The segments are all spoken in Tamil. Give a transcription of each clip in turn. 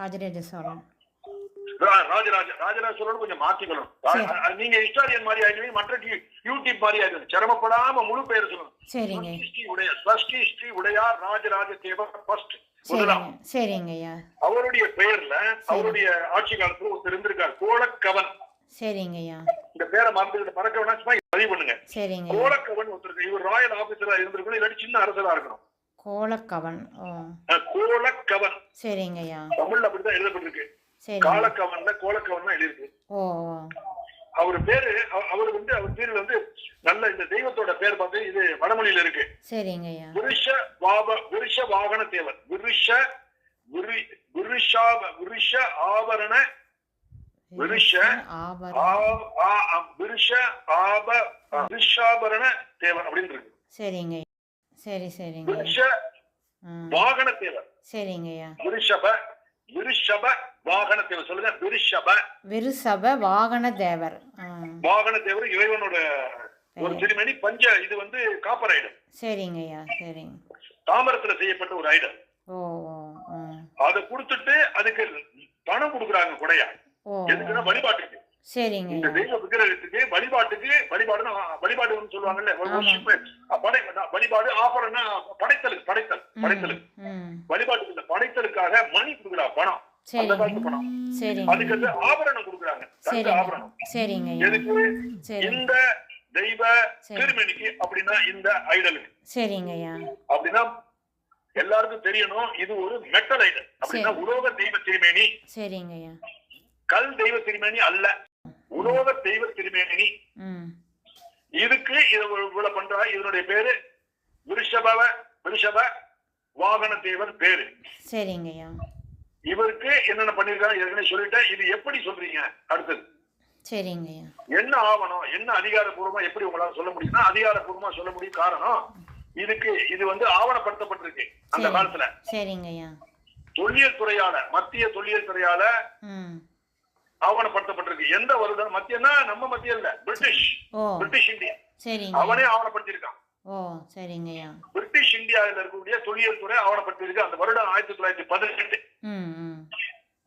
ராஜராஜ சோழன். ராஜராஜ ராஜராஜ சோழன் கொஞ்சம் மாத்திக்கணும். நீங்க ஹிஸ்டாரியன் மாதிரி ஆயிடுவீங்க மற்ற யூடியூப் மாதிரி ஆயிடுவீங்க. சிரமப்படாம முழு பேர் சொல்லணும். உடையார் ஸ்வஸ்தி ஸ்ரீ உடையார் ராஜராஜ தேவர் ஃபர்ஸ்ட் அவருடைய பெயர்ல அவருடைய ஆட்சி காலத்துல ஒருத்தர் இருந்திருக்கார் கோலக்கவன். சரிங்க ஐயா. இந்த பேரை மறந்து மறக்க வேணா சும்மா பதிவு பண்ணுங்க. சரிங்க கோலக்கவன் ஒருத்தர் இருக்கு. இவர் ராயல் ஆபீசரா இருந்திருக்கணும் இல்லாட்டி சின்ன அரசரா இருக்கணும். கோலக்கவன். கோலக்கவன். சரிங்க ஐயா தமிழ்ல அப்படிதான் எழுதப்பட்டிருக்கு. கோலக்கவன் தான் எழுதிருக்கு ஓ அவர் பேரு அவ- அவர் வந்து அவர் பேர்ல வந்து நல்ல இந்த தெய்வத்தோட பேர் பார்த்து இது வடமொழியில இருக்கு. சரிங்க விருஷ வாப விருஷ வாகன தேவர். விருஷாப விருஷ ஆபரண விருஷ ஆபரண. தேவர் அப்படின்னு இருக்கு. சரிங்க. சரி சரிங்க. வாகன தேவர் சரிங்க ஐயா. விருஷப விருஷப வாகன தேவர் சொல்லுங்க விருஷப. விருசப வாகன தேவர் வாகன தேவர் இறைவனோட ஒரு திருமணி பஞ்ச இது வந்து காப்பர் ஐடம் சரிங்க ஐயா சரிங்க. தாமரத்துல செய்யப்பட்ட ஒரு ஐடம் ஓ அதை கொடுத்துட்டு அதுக்கு பணம் கொடுக்குறாங்க கொடையா. எதுக்குன்னா வழிபாட்டுக்கு. சரிங்க. இந்த தெய்வ விக்கிரகத்துக்கு வழிபாட்டுக்கு வழிபாடுன்னு ஆ, வழிபாடுன்னு சொல்லுவாங்கல்ல வழிபாடு ஆபரணா படைத்தலுக்கு படைத்தல் படைத்தலுக்கு. வழிபாட்டுக்கு இந்த படைத்தலுக்காக மணி கொடுக்குறா பணம். அந்த காலத்து சரிங்க. பணம் அதுக்கு ஆபரணம் கொடுக்குறாங்க. ஆபரணம். சரிங்க எதுக்கு? இந்த தெய்வ. திருமணிக்கு அப்படின்னா இந்த ஐடலுக்கு. சரிங்க அப்படின்னா எல்லாருக்கும் தெரியணும் இது ஒரு மெட்டல் ஐடல் அப்படின்னா. உலோக தெய்வ திருமேனி. சரிங்க கல் தெய்வ திருமேனி அல்ல. உலோக தெய்வ திருமேனி. இதுக்கு இதை இவ்வளவு பண்றா இதனுடைய பேரு விருஷப விருஷப வாகன தேவர் பேரு. சரிங்க ஐயா. இவருக்கு என்னென்ன பண்ணிருக்காங்க ஏற்கனவே சொல்லிட்டேன். இது எப்படி சொல்றீங்க அடுத்தது. சரிங்க என்ன ஆவணம் என்ன அதிகாரப்பூர்வமா எப்படி உங்களால சொல்ல முடியும்னா அதிகாரப்பூர்வமா சொல்ல முடியும் காரணம் இதுக்கு இது வந்து ஆவணப்படுத்தப்பட்டிருக்கு அந்த. காலத்துல. சரிங்க தொல்லியல் துறையால மத்திய தொல்லியல் துறையால ஆவணப்படுத்தப்பட்டிருக்கு. எந்த வருடம்? மத்தியன்னா நம்ம மத்திய இல்ல. பிரிட்டிஷ் பிரிட்டிஷ் இந்தியா சரிங்க. அவனே ஆவணப்படுத்தியிருக்கான். ஓ சரிங்க ஐயா பிரிட்டிஷ் இந்தியாவில் இருக்கக்கூடிய தொல்லியல் துறை ஆவணப்படுத்தியிருக்கு. அந்த வருடம் ஆயிரத்தி தொள்ளாயிரத்தி பதினெட்டு.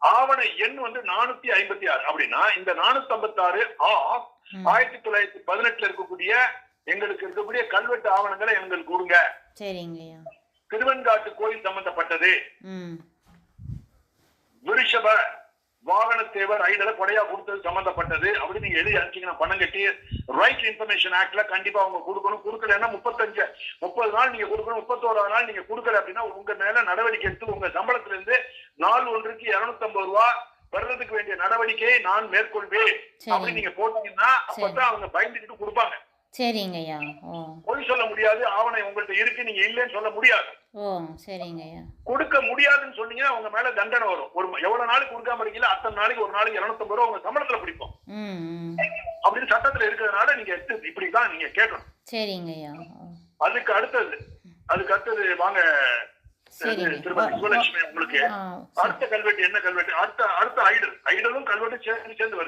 ஆவண எண் வந்து நானூத்தி ஐம்பத்தி ஆறு. அப்படின்னா இந்த நானூத்தி ஐம்பத்தி ஆறு ஆ. ஆயிரத்தி தொள்ளாயிரத்தி பதினெட்டுல இருக்கக்கூடிய எங்களுக்கு இருக்கக்கூடிய கல்வெட்டு ஆவணங்களை எங்களுக்கு கொடுங்க. சரிங்க ஐயா திருவெண்காட்டு கோயில் சம்பந்தப்பட்டது. ம். விருஷப வாகனத்தேவர் ஐடல கொடையா கொடுத்தது சம்பந்தப்பட்டது. அப்படி நீங்க எழுதி அனுப்பிச்சீங்கன்னா பணம் கட்டி ரைட் இன்ஃபர்மேஷன் ஆக்ட்ல கண்டிப்பா அவங்க கொடுக்கணும். கொடுக்கலன்னா முப்பத்தஞ்சு முப்பது நாள் நீங்க கொடுக்கணும். முப்பத்தோராது நாள் நீங்க கொடுக்கல அப்படின்னா உங்க மேல நடவடிக்கை எடுத்து உங்க சம்பளத்துல இருந்து நாள் ஒன்றுக்கு இருநூத்தி ஐம்பது ரூபா வர்றதுக்கு வேண்டிய நடவடிக்கையை நான் மேற்கொள்வேன். சரி. அப்படி நீங்க போட்டீங்கன்னா அப்பதான் அவங்க பயந்துக்கிட்டு கொடுப்பாங்க. சரிங்க பொய் சொல்ல முடியாது. ஆவணம் உங்கள்ட்ட இருக்கு. நீங்க இல்லைன்னு சொல்ல முடியாது. கொடுக்க முடியாதுன்னு சொன்னீங்கன்னா உங்க மேல தண்டனை வரும். ஒரு எவ்வளவு நாளைக்கு கொடுக்காம இருக்கீங்களோ அத்தனை நாளைக்கு ஒரு நாளைக்கு இருநூத்தம்பது ரூபா உங்க சம்பளத்துல பிடிப்போம். அப்படின்னு சட்டத்துல இருக்கிறதுனால நீங்க எடுத்து இப்படிதான் நீங்க கேட்கணும். சரிங்க ஐயா ஓ அதுக்கு அடுத்தது அதுக்கு அடுத்தது வாங்க உங்களுக்கு. அடுத்த கல்வெட்டு என்ன கல்வெட்டு? அடுத்த அடுத்த ஐடல். ஐடலும் கல்வெட்டு சேர்ந்து சேர்ந்து வருது.